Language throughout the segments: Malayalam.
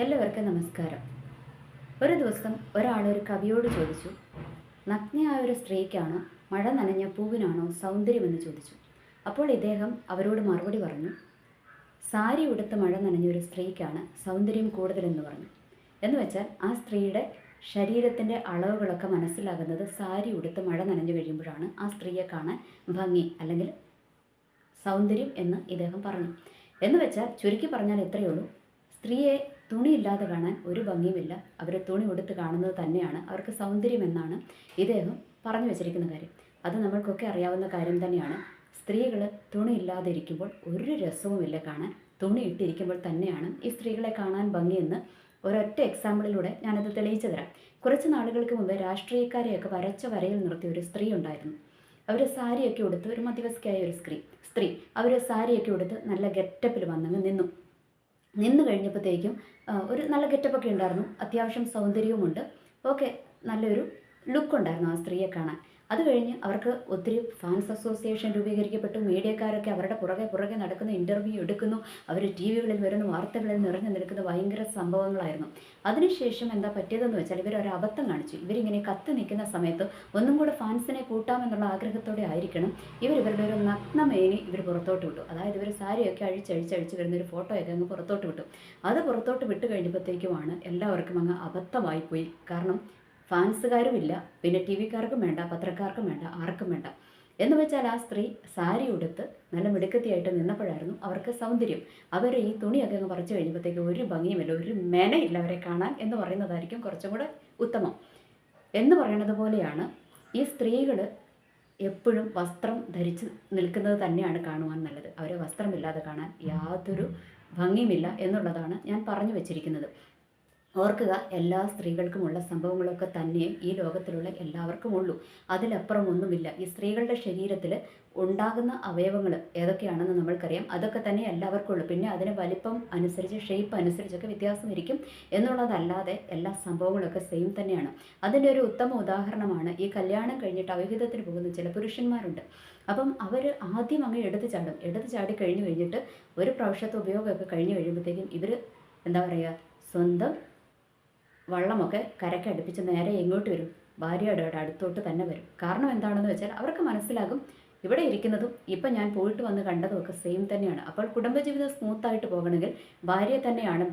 എല്ലാവർക്കും നമസ്കാരം. ഒരു ദിവസം ഒരാൾ ഒരു കവിയോട് ചോദിച്ചു നഗ്നയായ ഒരു സ്ത്രീക്കാണോ മഴ നനഞ്ഞ പൂവിനാണോ സൗന്ദര്യമെന്ന് ചോദിച്ചു. അപ്പോൾ ഇദ്ദേഹം അവരോട് മറുപടി പറഞ്ഞു സാരി ഉടുത്ത് മഴ നനഞ്ഞ ഒരു സ്ത്രീക്കാണ് സൗന്ദര്യം കൂടുതലെന്ന് പറഞ്ഞു. എന്ന് വെച്ചാൽ ആ സ്ത്രീയുടെ ശരീരത്തിന്റെ അളവുകളൊക്കെ മനസ്സിലാകുന്നത് സാരി ഉടുത്ത് മഴ നനഞ്ഞു കഴിയുമ്പോഴാണ് ആ സ്ത്രീയെ കാണാൻ ഭംഗി അല്ലെങ്കിൽ സൗന്ദര്യം എന്ന് ഇദ്ദേഹം പറഞ്ഞു. എന്ന് വെച്ചാൽ ചുരുക്കി പറഞ്ഞാൽ ഇത്രയേ ഉള്ളൂ. സ്ത്രീയെ തുണിയില്ലാതെ കാണാൻ ഒരു ഭംഗിയുമില്ല. അവർ തുണി ഉടുത്ത് കാണുന്നത് തന്നെയാണ് അവർക്ക് സൗന്ദര്യം എന്നാണ് ഇദ്ദേഹം പറഞ്ഞു വെച്ചിരിക്കുന്ന കാര്യം. അത് നമ്മൾക്കൊക്കെ അറിയാവുന്ന കാര്യം തന്നെയാണ്. സ്ത്രീകൾ തുണിയില്ലാതെ ഇരിക്കുമ്പോൾ ഒരു രസവുമില്ല കാണാൻ. തുണി ഇട്ടിരിക്കുമ്പോൾ തന്നെയാണ് ഈ സ്ത്രീകളെ കാണാൻ ഭംഗിയെന്ന് ഒരൊറ്റ എക്സാമ്പിളിലൂടെ ഞാനത് തെളിയിച്ചു തരാം. കുറച്ച് നാളുകൾക്ക് മുമ്പ് രാഷ്ട്രീയക്കാരെയൊക്കെ വരച്ച വരയിൽ നിർത്തിയ ഒരു സ്ത്രീ ഉണ്ടായിരുന്നു. അവർ സാരിയൊക്കെ ഉടുത്ത് ഒരു മധ്യവയസ്കയായ ഒരു സ്ത്രീ. സ്ത്രീ അവർ സാരിയൊക്കെ ഉടുത്ത് നല്ല ഗെറ്റപ്പിൽ വന്നങ്ങ് നിന്നു. നിന്ന് കഴിഞ്ഞപ്പോഴത്തേക്കും ഒരു നല്ല ഗെറ്റപ്പൊക്കെ ഉണ്ടായിരുന്നു. അത്യാവശ്യം സൗന്ദര്യവുമുണ്ട്. ഓക്കെ നല്ലൊരു ലുക്ക് ഉണ്ടായിരുന്നു ആ സ്ത്രീയെ കാണാൻ. അത് കഴിഞ്ഞ് അവർക്ക് ഒത്തിരി ഫാൻസ് അസോസിയേഷൻ രൂപീകരിക്കപ്പെട്ടു. മീഡിയക്കാരൊക്കെ അവരുടെ പുറകെ പുറകെ നടക്കുന്ന ഇന്റർവ്യൂ എടുക്കുന്നു. അവർ ടി വികളിൽ വരുന്ന വാർത്തകളിൽ നിറഞ്ഞു നിൽക്കുന്ന. ഭയങ്കര സംഭവങ്ങളായിരുന്നു. അതിനുശേഷം എന്താ പറ്റിയതെന്ന് വെച്ചാൽ ഇവർ ഒരു അബദ്ധം കാണിച്ചു. ഇവരിങ്ങനെ കത്ത് നിൽക്കുന്ന സമയത്ത് ഒന്നും കൂടെ ഫാൻസിനെ കൂട്ടാമെന്നുള്ള ആഗ്രഹത്തോടെ ആയിരിക്കണം. ഇവർ ഇവരുടെ ഒരു നഗ്നമേനി ഇവർ പുറത്തോട്ട് വിട്ടു. അതായത് ഇവർ സാരിയൊക്കെ അഴിച്ചഴിച്ചഴിച്ച് വരുന്ന ഒരു ഫോട്ടോയൊക്കെ അങ്ങ് പുറത്തോട്ട് വിട്ടു. അത് പുറത്തോട്ട് വിട്ട് കഴിഞ്ഞപ്പോഴത്തേക്കുമാണ് എല്ലാവർക്കും അങ്ങ് അബദ്ധമായി പോയി. കാരണം ഫാൻസുകാരും ഇല്ല പിന്നെ ടി വിക്കാർക്കും വേണ്ട പത്രക്കാർക്കും വേണ്ട ആർക്കും വേണ്ട. എന്ന് വെച്ചാൽ ആ സ്ത്രീ സാരി ഉടുത്ത് നല്ല മിടുക്കത്തിയായിട്ട് നിന്നപ്പോഴായിരുന്നു അവർക്ക് സൗന്ദര്യം. അവർ ഈ തുണിയൊക്കെ അങ്ങ് പറിച്ചു കഴിഞ്ഞപ്പോഴത്തേക്ക് ഒരു ഭംഗിയുമില്ല ഒരു മെനയില്ല അവരെ കാണാൻ എന്ന് പറയുന്നതായിരിക്കും കുറച്ചും കൂടെ ഉത്തമം. എന്ന് പറയുന്നത് പോലെയാണ് ഈ സ്ത്രീകൾ എപ്പോഴും വസ്ത്രം ധരിച്ച് നിൽക്കുന്നത് തന്നെയാണ് കാണുവാൻ നല്ലത്. അവരെ വസ്ത്രമില്ലാതെ കാണാൻ യാതൊരു ഭംഗിയുമില്ല എന്നുള്ളതാണ് ഞാൻ പറഞ്ഞു വെച്ചിരിക്കുന്നത്. ഓർക്കുക എല്ലാ സ്ത്രീകൾക്കുമുള്ള സംഭവങ്ങളൊക്കെ തന്നെ ഈ ലോകത്തിലുള്ള എല്ലാവർക്കും ഉള്ളൂ അതിലപ്പുറം ഒന്നുമില്ല ഈ സ്ത്രീകളുടെ ശരീരത്തിൽ ഉണ്ടാകുന്ന അവയവങ്ങൾ ഏതൊക്കെയാണെന്ന് നമ്മൾക്കറിയാം. അതൊക്കെ തന്നെ എല്ലാവർക്കും ഉള്ളൂ പിന്നെ അതിന് വലിപ്പം അനുസരിച്ച് ഷേപ്പ് അനുസരിച്ചൊക്കെ വ്യത്യാസം ഇരിക്കും എന്നുള്ളതല്ലാതെ എല്ലാ സംഭവങ്ങളൊക്കെ സെയിം തന്നെയാണ്. അതിന്റെ ഒരു ഉത്തമ ഉദാഹരണമാണ് ഈ കല്യാണം കഴിഞ്ഞിട്ട് അവിഹിതത്തിന് പോകുന്ന ചില പുരുഷന്മാരുണ്ട്. അപ്പം അവർ ആദ്യം അങ്ങ് എടുത്തു ചാടും. എടുത്തു ചാടി കഴിഞ്ഞു കഴിഞ്ഞിട്ട് ഒരു പ്രാവശ്യത്തെ ഉപയോഗമൊക്കെ കഴിഞ്ഞ് കഴിയുമ്പോഴത്തേക്കും ഇവർ എന്താ പറയുക? സ്വന്തം വള്ളമൊക്കെ കരയ്ക്ക് അടുപ്പിച്ച് നേരെ എങ്ങോട്ട് വരും. ഭാര്യയുടെ അടുത്തോട്ട് തന്നെ വരും. കാരണം എന്താണെന്ന് വെച്ചാൽ അവർക്ക് മനസ്സിലാകും ഇവിടെ ഇരിക്കുന്നതും ഇപ്പം ഞാൻ പോയിട്ട് വന്ന് കണ്ടതും ഒക്കെ സെയിം തന്നെയാണ്. അപ്പോൾ കുടുംബജീവിതം സ്മൂത്തായിട്ട് പോകണമെങ്കിൽ ഭാര്യയെ തന്നെയാണ്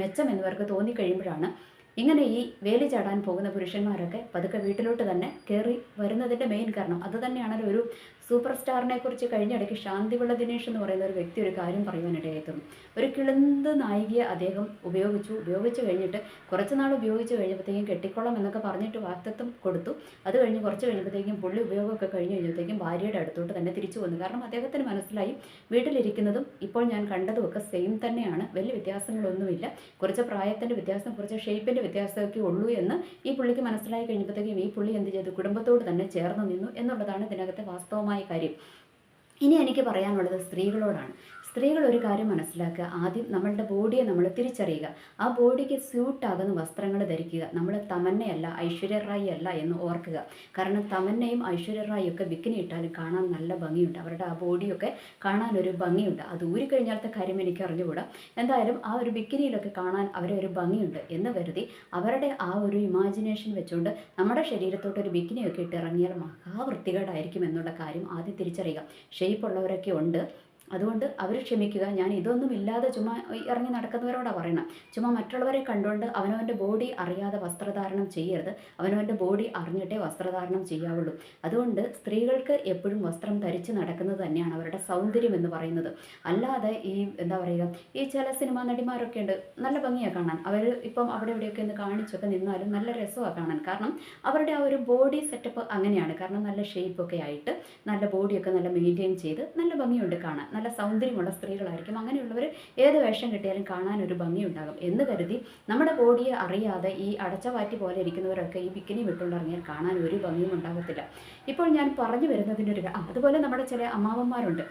മെച്ചം എന്നിവർക്ക് തോന്നിക്കഴിയുമ്പോഴാണ് ഇങ്ങനെ ഈ വേലി ചാടാൻ പോകുന്ന പുരുഷന്മാരൊക്കെ പതുക്കെ വീട്ടിലോട്ട് തന്നെ കയറി വരുന്നതിന്റെ മെയിൻ കാരണം. അത് തന്നെയാണല്ലോ ഒരു സൂപ്പർ സ്റ്റാറിനെ കുറിച്ച് കഴിഞ്ഞിടയ്ക്ക് ശാന്തിവിള ദിനേഷ് എന്ന് പറയുന്ന ഒരു വ്യക്തി ഒരു കാര്യം പറയുവാനിടയായി തീർന്നു ഒരു കിളന്ത് നായികയെ അദ്ദേഹം ഉപയോഗിച്ചു. ഉപയോഗിച്ച് കഴിഞ്ഞിട്ട് കുറച്ച് നാൾ ഉപയോഗിച്ച് കഴിഞ്ഞപ്പോഴത്തേക്കും കെട്ടിക്കൊള്ളം എന്നൊക്കെ പറഞ്ഞിട്ട് വാക്തത്വം കൊടുത്തു. അത് കഴിഞ്ഞ് കുറച്ച് കഴിയുമ്പോഴത്തേക്കും പുള്ളി ഉപയോഗമൊക്കെ കഴിഞ്ഞ് കഴിഞ്ഞപ്പോഴത്തേക്കും ഭാര്യയുടെ അടുത്തോട്ട് തന്നെ തിരിച്ചു വന്നു. കാരണം അദ്ദേഹത്തിന് മനസ്സിലായി വീട്ടിലിരിക്കുന്നതും ഇപ്പോൾ ഞാൻ കണ്ടതും ഒക്കെ സെയിം തന്നെയാണ്. വലിയ വ്യത്യാസങ്ങളൊന്നുമില്ല. കുറച്ച് പ്രായത്തിന്റെ വ്യത്യാസം കുറച്ച് ഷേപ്പിന്റെ വ്യത്യാസമൊക്കെ ഉള്ളൂ എന്ന് ഈ പുള്ളിക്ക് മനസ്സിലായി കഴിഞ്ഞപ്പോഴത്തേക്കും ഈ പുള്ളി എന്ത് ചെയ്തു? കുടുംബത്തോട് തന്നെ ചേർന്ന് നിന്നു എന്നുള്ളതാണ് ഇതിനകത്തെ വാസ്തവമായ കാര്യം. ഇനി എനിക്ക് പറയാനുള്ളത് സ്ത്രീകളോടാണ്. സ്ത്രീകൾ ഒരു കാര്യം മനസ്സിലാക്കുക. ആദ്യം നമ്മളുടെ ബോഡിയെ നമ്മൾ തിരിച്ചറിയുക. ആ ബോഡിക്ക് സ്യൂട്ടാകുന്ന വസ്ത്രങ്ങൾ ധരിക്കുക. നമ്മൾ തമന്നയല്ല ഐശ്വര്യ റായി അല്ല എന്ന് ഓർക്കുക. കാരണം തമന്നയും ഐശ്വര്യ റായി ഒക്കെ ബിക്കിനി ഇട്ടാലും കാണാൻ നല്ല ഭംഗിയുണ്ട്. അവരുടെ ആ ബോഡിയൊക്കെ കാണാൻ ഒരു ഭംഗിയുണ്ട്. അത് ഊരി ഊരിക്കഴിഞ്ഞാലത്തെ കാര്യം എനിക്ക് അറിഞ്ഞുകൂടാ. എന്തായാലും ആ ഒരു ബിക്കിനിയിലൊക്കെ കാണാൻ അവരെ ഒരു ഭംഗിയുണ്ട് എന്ന് കരുതി അവരുടെ ആ ഒരു ഇമാജിനേഷൻ വെച്ചുകൊണ്ട് നമ്മുടെ ശരീരത്തോട്ട് ഒരു ബിക്കിനിയൊക്കെ ഇട്ട് ഇറങ്ങിയാൽ മഹാവൃത്തികേടായിരിക്കും എന്നുള്ള കാര്യം ആദ്യം തിരിച്ചറിയുക. ഷേപ്പുള്ളവരൊക്കെ ഉണ്ട്. അതുകൊണ്ട് അവർ ക്ഷമിക്കുക. ഞാൻ ഇതൊന്നും ഇല്ലാതെ ചുമ്മാ ഇറങ്ങി നടക്കുന്നവരോടാണ് പറയണം ചുമ്മാ മറ്റുള്ളവരെ കണ്ടുകൊണ്ട് അവനവന്റെ ബോഡി അറിയാതെ വസ്ത്രധാരണം ചെയ്യരുത്. അവനവന്റെ ബോഡി അറിഞ്ഞിട്ടേ വസ്ത്രധാരണം ചെയ്യാവുള്ളൂ. അതുകൊണ്ട് സ്ത്രീകൾക്ക് എപ്പോഴും വസ്ത്രം ധരിച്ച് നടക്കുന്നത് തന്നെയാണ് അവരുടെ സൗന്ദര്യം എന്ന് പറയുന്നത്. അല്ലാതെ ഈ എന്താ പറയുക ഈ ചില സിനിമാ നടിമാരൊക്കെ ഉണ്ട്. നല്ല ഭംഗിയാണ് കാണാൻ. അവർ ഇപ്പം അവിടെ ഇവിടെയൊക്കെ ഒന്ന് കാണിച്ചൊക്കെ നിന്നാലും നല്ല രസമാണ് കാണാൻ. കാരണം അവരുടെ ആ ഒരു ബോഡി സെറ്റപ്പ് അങ്ങനെയാണ്. കാരണം നല്ല ഷേപ്പൊക്കെ ആയിട്ട് നല്ല ബോഡിയൊക്കെ നല്ല മെയിന്റെയിൻ ചെയ്ത് നല്ല ഭംഗിയുണ്ട് കാണാൻ. നല്ല സൗന്ദര്യമുള്ള സ്ത്രീകളായിരിക്കും. അങ്ങനെയുള്ളവർ ഏത് വേഷം കിട്ടിയാലും കാണാൻ ഒരു ഭംഗിയുണ്ടാകും. എന്ന് കരുതി നമ്മുടെ ബോഡിയെ അറിയാതെ ഈ അടച്ചവാറ്റി പോലെ ഇരിക്കുന്നവരൊക്കെ ഈ ബിക്കിനി വിട്ടുകൊണ്ടിറങ്ങിയാൽ കാണാൻ ഒരു ഭംഗിയും ഉണ്ടാകത്തില്ല. ഇപ്പോൾ ഞാൻ പറഞ്ഞു വരുന്നതിന്റെ ഒരു അതുപോലെ നമ്മുടെ ചില അമ്മാവന്മാരുണ്ട്.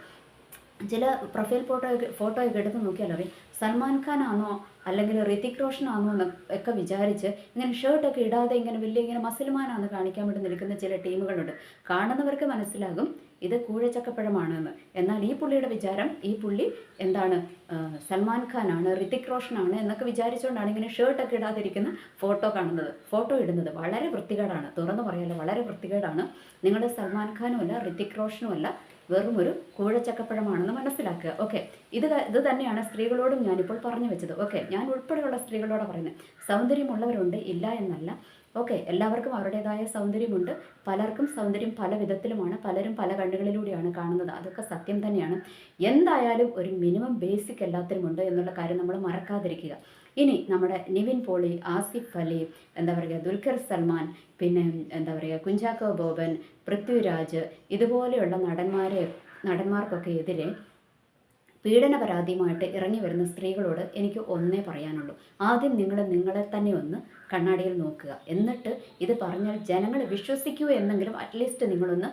ചില പ്രൊഫൈൽ ഫോട്ടോ ഫോട്ടോ ഒക്കെ എടുത്ത് നോക്കിയാൽ അറിയാം. സൽമാൻ ഖാൻ ആണോ അല്ലെങ്കിൽ ഋതിക് റോഷൻ ആണോ എന്ന് ഒക്കെ വിചാരിച്ച് ഇങ്ങനെ ഷർട്ടൊക്കെ ഇടാതെ ഇങ്ങനെ വലിയ ഇങ്ങനെ മസിൽമാനാണെന്ന് കാണിക്കാൻ വേണ്ടി നിൽക്കുന്ന ചില ടീമുകളുണ്ട്. കാണുന്നവർക്ക് മനസ്സിലാകും ഇത് കൂഴച്ചക്കപ്പഴമാണ് എന്ന് എന്നാൽ ഈ പുള്ളിയുടെ വിചാരം ഈ പുള്ളി എന്താണ് സൽമാൻ ഖാനാണ് ഋതിക് റോഷനാണ് എന്നൊക്കെ വിചാരിച്ചുകൊണ്ടാണ് ഇങ്ങനെ ഷർട്ടൊക്കെ ഇടാതിരിക്കുന്ന ഫോട്ടോ കാണുന്നത്. ഫോട്ടോ ഇടുന്നത് വളരെ വൃത്തികേടാണ്. തുറന്നു പറയാലോ വളരെ വൃത്തികേടാണ്. നിങ്ങൾ സൽമാൻ ഖാനും അല്ല ഋതിക് റോഷനും അല്ല വെറും ഒരു കൂഴച്ചക്കപ്പഴമാണെന്ന് മനസ്സിലാക്കുക. ഓക്കെ. ഇത് ഇത് തന്നെയാണ് സ്ത്രീകളോടും ഞാനിപ്പോൾ പറഞ്ഞു വെച്ചത്. ഓക്കെ. ഞാൻ ഉൾപ്പെടെയുള്ള സ്ത്രീകളോട് പറയുന്നത്. സൗന്ദര്യമുള്ളവരുണ്ട് ഇല്ല എന്നല്ല. ഓക്കെ എല്ലാവർക്കും അവരുടേതായ സൗന്ദര്യമുണ്ട്. പലർക്കും സൗന്ദര്യം പല വിധത്തിലുമാണ്. പലരും പല കണ്ണുകളിലൂടെയാണ് കാണുന്നത്. അതൊക്കെ സത്യം തന്നെയാണ്. എന്തായാലും ഒരു മിനിമം ബേസിക് എല്ലാത്തിനുമുണ്ട് എന്നുള്ള കാര്യം നമ്മൾ മറക്കാതിരിക്കുക. ഇനി നമ്മുടെ നിവിൻ പോളി ആസിഫ് അലി എന്താ പറയുക ദുൽഖർ സൽമാൻ പിന്നെ എന്താ പറയുക കുഞ്ചാക്കോ ബോബൻ പൃഥ്വിരാജ് ഇതുപോലെയുള്ള നടന്മാരെ നടന്മാർക്കൊക്കെ എതിരെ പീഡന പരാതിയുമായിട്ട് ഇറങ്ങി വരുന്ന സ്ത്രീകളോട് എനിക്ക് ഒന്നേ പറയാനുള്ളൂ. ആദ്യം നിങ്ങൾ നിങ്ങളെ തന്നെ ഒന്ന് കണ്ണാടിയിൽ നോക്കുക. എന്നിട്ട് ഇത് പറഞ്ഞാൽ ജനങ്ങൾ വിശ്വസിക്കൂ എന്നെങ്കിലും അറ്റ്ലീസ്റ്റ് നിങ്ങളൊന്ന്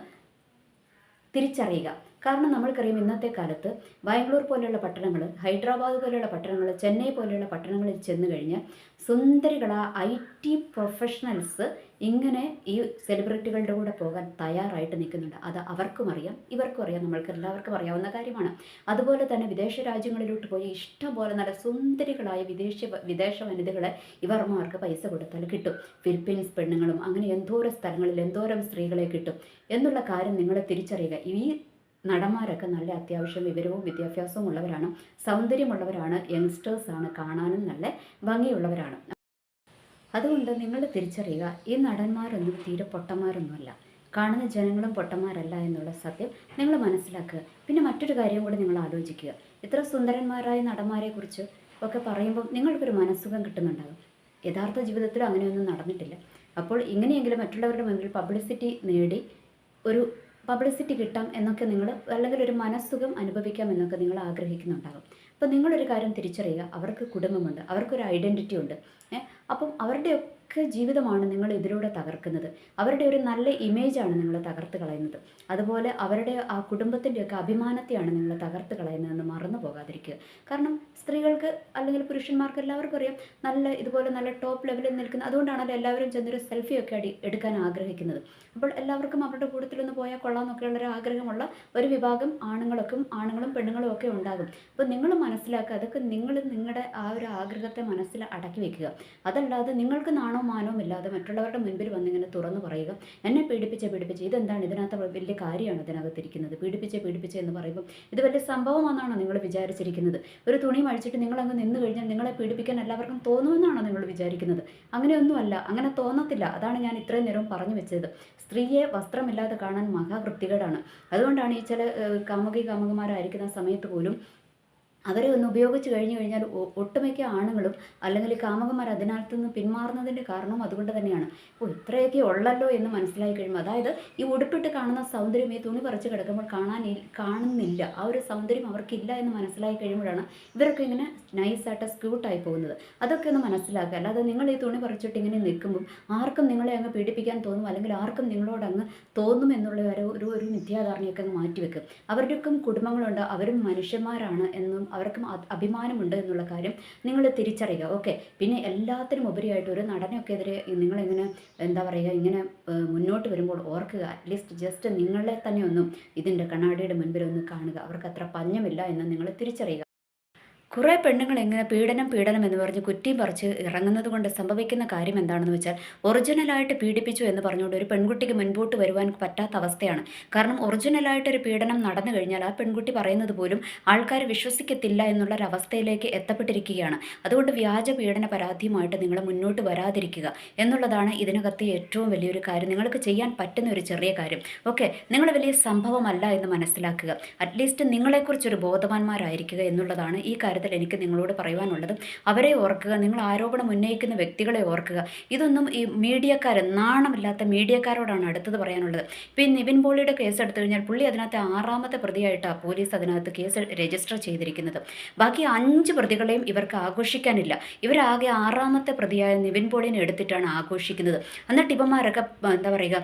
തിരിച്ചറിയുക. കാരണം നമ്മൾക്കറിയാം ഇന്നത്തെ കാലത്ത് ബാംഗ്ലൂർ പോലെയുള്ള പട്ടണങ്ങൾ ഹൈദരാബാദ് പോലെയുള്ള പട്ടണങ്ങൾ ചെന്നൈ പോലെയുള്ള പട്ടണങ്ങളിൽ ചെന്ന് കഴിഞ്ഞാൽ സുന്ദരികളാ ഐ ടി പ്രൊഫഷണൽസ് ഇങ്ങനെ ഈ സെലിബ്രിറ്റികളുടെ കൂടെ പോകാൻ തയ്യാറായിട്ട് നിൽക്കുന്നുണ്ട്. അത് അവർക്കും അറിയാം ഇവർക്കും അറിയാം നമ്മൾക്ക് എല്ലാവർക്കും അറിയാവുന്ന കാര്യമാണ്. അതുപോലെ തന്നെ വിദേശ രാജ്യങ്ങളിലോട്ട് പോയി ഇഷ്ടംപോലെ നല്ല സുന്ദരികളായ വിദേശ വിദേശ വനിതകളെ ഇവർമാർക്ക് പൈസ കൊടുത്താൽ കിട്ടും. ഫിലിപ്പീൻസ് പെണ്ണുങ്ങളും അങ്ങനെ എന്തോരം സ്ഥലങ്ങളിൽ എന്തോരം സ്ത്രീകളെ കിട്ടും എന്നുള്ള കാര്യം നിങ്ങളെ തിരിച്ചറിയുക. ഈ നടന്മാരൊക്കെ നല്ല അത്യാവശ്യം വിവരവും വിദ്യാഭ്യാസവും ഉള്ളവരാണ്. സൗന്ദര്യമുള്ളവരാണ്. യങ്സ്റ്റേഴ്സാണ് കാണാനും നല്ല ഭംഗിയുള്ളവരാണ്. അതുകൊണ്ട് നിങ്ങൾ തിരിച്ചറിയുക ഈ നടന്മാരൊന്നും തീരെ പൊട്ടന്മാരൊന്നുമല്ല. കാണുന്ന ജനങ്ങളും പൊട്ടന്മാരല്ല എന്നുള്ള സത്യം നിങ്ങൾ മനസ്സിലാക്കുക. പിന്നെ മറ്റൊരു കാര്യം കൂടി നിങ്ങൾ ആലോചിക്കുക. ഇത്ര സുന്ദരന്മാരായ നടന്മാരെ കുറിച്ച് ഒക്കെ പറയുമ്പോൾ നിങ്ങൾക്കൊരു മനസ്സുഖം കിട്ടുന്നുണ്ടാകും. യഥാർത്ഥ ജീവിതത്തിൽ അങ്ങനെയൊന്നും നടന്നിട്ടില്ല. അപ്പോൾ ഇങ്ങനെയെങ്കിലും മറ്റുള്ളവരുടെ മുന്നിൽ പബ്ലിസിറ്റി നേടി ഒരു പബ്ലിസിറ്റി കിട്ടാം എന്നൊക്കെ നിങ്ങൾ അല്ലെങ്കിൽ ഒരു മനസ്സുഖം അനുഭവിക്കാം എന്നൊക്കെ നിങ്ങൾ ആഗ്രഹിക്കുന്നുണ്ടാകും. അപ്പോൾ നിങ്ങളൊരു കാര്യം തിരിച്ചറിയുക. അവർക്ക് കുടുംബമുണ്ട്. അവർക്കൊരു ഐഡന്റിറ്റി ഉണ്ട്. അപ്പം അപ്പം അവരുടെയൊക്കെ ജീവിതമാണ് നിങ്ങൾ ഇതിലൂടെ തകർക്കുന്നത്. അവരുടെ ഒരു നല്ല ഇമേജാണ് നിങ്ങൾ തകർത്ത് കളയുന്നത്. അതുപോലെ അവരുടെ ആ കുടുംബത്തിന്റെയൊക്കെ അഭിമാനത്തെയാണ് നിങ്ങൾ തകർത്ത് കളയുന്നതെന്ന് മറന്നു പോകാതിരിക്കുക. കാരണം സ്ത്രീകൾക്ക് അല്ലെങ്കിൽ പുരുഷന്മാർക്ക് എല്ലാവർക്കും അറിയാം നല്ല ഇതുപോലെ നല്ല ടോപ്പ് ലെവലിൽ നിൽക്കുന്ന അതുകൊണ്ടാണല്ലോ എല്ലാവരും ചെന്നൊരു സെൽഫിയൊക്കെ അടി എടുക്കാൻ ആഗ്രഹിക്കുന്നത്. അപ്പോൾ എല്ലാവർക്കും അവരുടെ കൂട്ടത്തിലൊന്ന് പോയാൽ കൊള്ളാമെന്നൊക്കെയുള്ള ഒരു ആഗ്രഹമുള്ള ഒരു വിഭാഗം ആണുങ്ങളൊക്കെ ആണുങ്ങളും പെണ്ണുങ്ങളും ഒക്കെ ഉണ്ടാകും. അപ്പോൾ നിങ്ങൾ മനസ്സിലാക്കുക അതൊക്കെ നിങ്ങൾ നിങ്ങളുടെ ആ ഒരു ആഗ്രഹത്തെ മനസ്സിൽ അടക്കി വെക്കുക. അതല്ലാതെ നിങ്ങൾക്ക് നാണോ മാനവും ഇല്ലാതെ മറ്റുള്ളവരുടെ മുൻപിൽ വന്നിങ്ങനെ തുറന്നു പറയുക. എന്നെ പീഡിപ്പിച്ച പീഡിപ്പിച്ച്. ഇതെന്താണ്? ഇതിനകത്ത് വലിയ കാര്യമാണ് ഇതിനകത്തിരിക്കുന്നത്. പീഡിപ്പിച്ച് പീഡിപ്പിച്ച് എന്ന് പറയുമ്പോൾ ഇത് വലിയ സംഭവമാണെന്നാണോ നിങ്ങൾ വിചാരിച്ചിരിക്കുന്നത്? ഒരു തുണി മഴിച്ചിട്ട് നിങ്ങൾ അങ്ങ് നിന്ന് കഴിഞ്ഞാൽ നിങ്ങളെ പീഡിപ്പിക്കാൻ എല്ലാവർക്കും തോന്നുമെന്നാണോ നിങ്ങൾ വിചാരിക്കുന്നത്? അങ്ങനെയൊന്നുമല്ല. അങ്ങനെ തോന്നത്തില്ല. അതാണ് ഞാൻ ഇത്രയും നേരം പറഞ്ഞു വെച്ചത്. സ്ത്രീയെ വസ്ത്രമില്ലാതെ കാണാൻ മഹാവൃത്തികേടാണ്. അതുകൊണ്ടാണ് ഈ ചില കാമുകി കാമുകന്മാരായിരിക്കുന്ന സമയത്ത് പോലും അവരെ ഒന്ന് ഉപയോഗിച്ച് കഴിഞ്ഞു കഴിഞ്ഞാൽ ഒട്ടുമിക്ക ആണുങ്ങളും അല്ലെങ്കിൽ കാമകന്മാർ അതിനകത്ത് നിന്ന് പിന്മാറുന്നതിന്റെ കാരണവും അതുകൊണ്ട് തന്നെയാണ്. ഓ ഇത്രയൊക്കെ ഉള്ളല്ലോ എന്ന് മനസ്സിലായി കഴിയുമ്പോൾ അതായത് ഈ ഉടുപ്പിട്ട് കാണുന്ന സൗന്ദര്യം ഈ തുണി പറിച്ച് കിടക്കുമ്പോൾ കാണാൻ കാണുന്നില്ല. ആ ഒരു സൗന്ദര്യം അവർക്കില്ല എന്ന് മനസ്സിലായി കഴിയുമ്പോഴാണ് ഇവരൊക്കെ ഇങ്ങനെ നൈസായിട്ട് സ്ക്യൂട്ടായി പോകുന്നത്. അതൊക്കെ ഒന്ന് മനസ്സിലാക്കുക. അല്ലാതെ നിങ്ങൾ ഈ തുണി പറിച്ചിട്ട് ഇങ്ങനെ നിൽക്കുമ്പോൾ ആർക്കും നിങ്ങളെ അങ്ങ് പീഡിപ്പിക്കാൻ തോന്നും അല്ലെങ്കിൽ ആർക്കും നിങ്ങളോട് അങ്ങ് തോന്നും എന്നുള്ള ഒരു ഒരു മിഥ്യാധാരണയൊക്കെ അങ്ങ് മാറ്റിവെക്കും. അവരുടെയൊക്കെ കുടുംബങ്ങളുണ്ട്. അവരും മനുഷ്യന്മാരാണ് എന്നും അവർക്കും അഭിമാനമുണ്ട് എന്നുള്ള കാര്യം നിങ്ങൾ തിരിച്ചറിയുക. ഓക്കെ. പിന്നെ എല്ലാത്തിനും ഉപരിയായിട്ട് ഒരു നടനൊക്കെ എതിരെ നിങ്ങളിങ്ങനെ എന്താ പറയുക ഇങ്ങനെ മുന്നോട്ട് വരുമ്പോൾ ഓർക്കുക. അറ്റ്ലീസ്റ്റ് ജസ്റ്റ് നിങ്ങളെ തന്നെ ഒന്നും ഇതിന്റെ കണ്ണാടിയുടെ മുൻപിൽ ഒന്ന് കാണുക. അവർക്ക് അത്ര പഞ്ഞമില്ല എന്ന് നിങ്ങൾ തിരിച്ചറിയുക. കുറേ പെണ്ണുങ്ങൾ എങ്ങനെ പീഡനം പീഡനം എന്ന് പറഞ്ഞ് കുറ്റിയും പറിച്ച് ഇറങ്ങുന്നത് കൊണ്ട് സംഭവിക്കുന്ന കാര്യം എന്താണെന്ന് വെച്ചാൽ ഒറിജിനലായിട്ട് പീഡിപ്പിച്ചു എന്ന് പറഞ്ഞുകൊണ്ട് ഒരു പെൺകുട്ടിക്ക് മുൻപോട്ട് വരുവാൻ പറ്റാത്ത അവസ്ഥയാണ്. കാരണം ഒറിജിനലായിട്ട് ഒരു പീഡനം നടന്നു കഴിഞ്ഞാൽ ആ പെൺകുട്ടി പറയുന്നത് പോലും ആൾക്കാർ വിശ്വസിക്കത്തില്ല എന്നുള്ള ഒരു അവസ്ഥയിലേക്ക് എത്തപ്പെട്ടിരിക്കുകയാണ്. അതുകൊണ്ട് വ്യാജ പീഡന പരാതിയുമായിട്ട് നിങ്ങൾ മുന്നോട്ട് വരാതിരിക്കുക എന്നുള്ളതാണ് ഇതിനകത്ത് ഏറ്റവും വലിയൊരു കാര്യം. നിങ്ങൾക്ക് ചെയ്യാൻ പറ്റുന്ന ഒരു ചെറിയ കാര്യം. ഓക്കെ നിങ്ങൾ വലിയ സംഭവമല്ല എന്ന് മനസ്സിലാക്കുക. അറ്റ്ലീസ്റ്റ് നിങ്ങളെക്കുറിച്ചൊരു ബോധവാന്മാരായിരിക്കുക എന്നുള്ളതാണ് ഈ കാര്യത്തിൽ എനിക്ക് നിങ്ങളോട് പറയുവാനുള്ളത്. അവരെ ഓർക്കുക നിങ്ങൾ ആരോപണം ഉന്നയിക്കുന്ന വ്യക്തികളെ ഓർക്കുക. ഇതൊന്നും ഈ മീഡിയക്കാർ നാണമില്ലാത്ത മീഡിയക്കാരോടാണ് അടുത്തത് പറയാനുള്ളത്. ഇപ്പോൾ ഈ നിവിൻ പോളിയുടെ കേസ് എടുത്തു കഴിഞ്ഞാൽ പുള്ളി അതിനകത്ത് ആറാമത്തെ പ്രതിയായിട്ടാണ് പോലീസ് അതിനകത്ത് കേസ് രജിസ്റ്റർ ചെയ്തിരിക്കുന്നത്. ബാക്കി അഞ്ച് പ്രതികളെയും ഇവർക്ക് ആഘോഷിക്കാനില്ല. ഇവരാകെ ആറാമത്തെ പ്രതിയായ നിവിൻ പോളിനെ എടുത്തിട്ടാണ് ആഘോഷിക്കുന്നത്. എന്നിട്ട് ഇവന്മാരൊക്കെ എന്താ പറയുക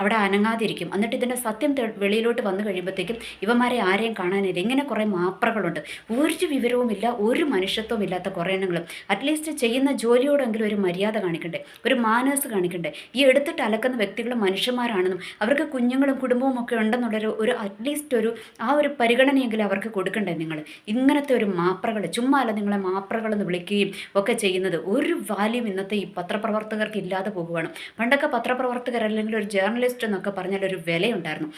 അവിടെ അനങ്ങാതിരിക്കും. എന്നിട്ട് ഇതിന്റെ സത്യം വെളിയിലോട്ട് വന്നു കഴിയുമ്പോഴത്തേക്കും ഇവന്മാരെ ആരെയും കാണാനില്ല. ഇങ്ങനെ കുറേ മാപ്രകളുണ്ട്. ഒരു വിവരവുമില്ല ഒരു മനുഷ്യത്വം ഇല്ലാത്ത കുറേ എണ്ണങ്ങളും. അറ്റ്ലീസ്റ്റ് ചെയ്യുന്ന ജോലിയോടെങ്കിലും ഒരു മര്യാദ കാണിക്കണ്ടേ? ഒരു മാനേഴ്സ് കാണിക്കണ്ടേ? ഈ എടുത്തിട്ട് അലക്കുന്ന വ്യക്തികൾ മനുഷ്യന്മാരാണെന്നും അവർക്ക് കുഞ്ഞുങ്ങളും കുടുംബവും ഒക്കെ ഉണ്ടെന്നുള്ളൊരു ഒരു അറ്റ്ലീസ്റ്റ് ഒരു ആ ഒരു പരിഗണനയെങ്കിലും അവർക്ക് കൊടുക്കണ്ടേ നിങ്ങൾ? ഇങ്ങനത്തെ ഒരു മാപ്രകൾ ചുമ്മാ അല്ല നിങ്ങളെ മാപ്രകളെന്ന് വിളിക്കുകയും ഒക്കെ ചെയ്യുന്നത്. ഒരു വാല്യം ഇന്നത്തെ ഈ പത്രപ്രവർത്തകർക്ക് ഇല്ലാതെ പോകുവാണ്. പണ്ടൊക്കെ പത്രപ്രവർത്തകർ അല്ലെങ്കിൽ ഒരു ജേർണലിസ്റ്റ് എന്നൊക്കെ പറഞ്ഞാൽ ഒരു വിലയുണ്ടായിരുന്നു.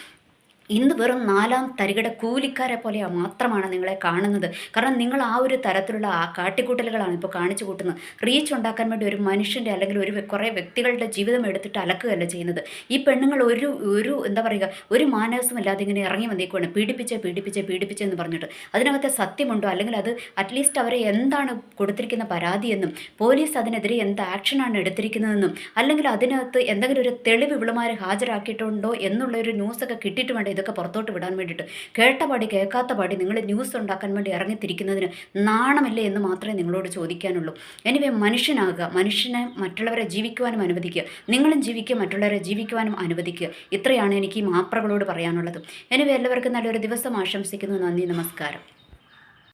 ഇന്ന് വെറും നാലാം തരികട കൂലിക്കാരെ പോലെ മാത്രമാണ് നിങ്ങളെ കാണുന്നത്. കാരണം നിങ്ങൾ ആ ഒരു തരത്തിലുള്ള ആ കാട്ടിക്കൂട്ടലുകളാണ് ഇപ്പോൾ കാണിച്ചു കൂട്ടുന്നത്. റീച്ച് ഉണ്ടാക്കാൻ വേണ്ടി ഒരു മനുഷ്യന്റെ അല്ലെങ്കിൽ ഒരു കുറേ വ്യക്തികളുടെ ജീവിതം എടുത്തിട്ട് അലക്കുകയല്ല ചെയ്യുന്നത്. ഈ പെണ്ണുങ്ങൾ ഒരു ഒരു എന്താ പറയുക ഒരു മാനസം ഇല്ലാതെ ഇങ്ങനെ ഇറങ്ങി വന്നേക്കുവാണ്. പീഡിപ്പിച്ച് പീഡിപ്പിച്ച് പീഡിപ്പിച്ച് എന്ന് പറഞ്ഞിട്ട്. അതിനകത്തെ സത്യമുണ്ടോ? അല്ലെങ്കിൽ അത് അറ്റ്ലീസ്റ്റ് അവരെ എന്താണ് കൊടുത്തിരിക്കുന്ന പരാതിയെന്നും പോലീസ് അതിനെതിരെ എന്ത് ആക്ഷനാണ് എടുത്തിരിക്കുന്നതെന്നും അല്ലെങ്കിൽ അതിനകത്ത് എന്തെങ്കിലും ഒരു തെളിവ് ഇവളുമാർ ഹാജരാക്കിയിട്ടുണ്ടോ എന്നുള്ള ഒരു ന്യൂസൊക്കെ കിട്ടിയിട്ട് വേണ്ട ഇതൊക്കെ പുറത്തോട്ട് വിടാൻ വേണ്ടിയിട്ട്. കേട്ട പാടി കേൾക്കാത്ത പാടി നിങ്ങൾ ന്യൂസ് ഉണ്ടാക്കാൻ വേണ്ടി ഇറങ്ങിത്തിരിക്കുന്നതിന് നാണമില്ലേ എന്ന് മാത്രമേ നിങ്ങളോട് ചോദിക്കാനുള്ളൂ. എനിവേ മനുഷ്യനാകുക മനുഷ്യനെ മറ്റുള്ളവരെ ജീവിക്കുവാനും അനുവദിക്കുക. നിങ്ങളും ജീവിക്കുക മറ്റുള്ളവരെ ജീവിക്കുവാനും അനുവദിക്കുക. ഇത്രയാണ് എനിക്ക് ഈ മാപ്രകളോട് പറയാനുള്ളത്. എനിവേ എല്ലാവർക്കും നല്ലൊരു ദിവസം ആശംസിക്കുന്നു. നന്ദി നമസ്കാരം.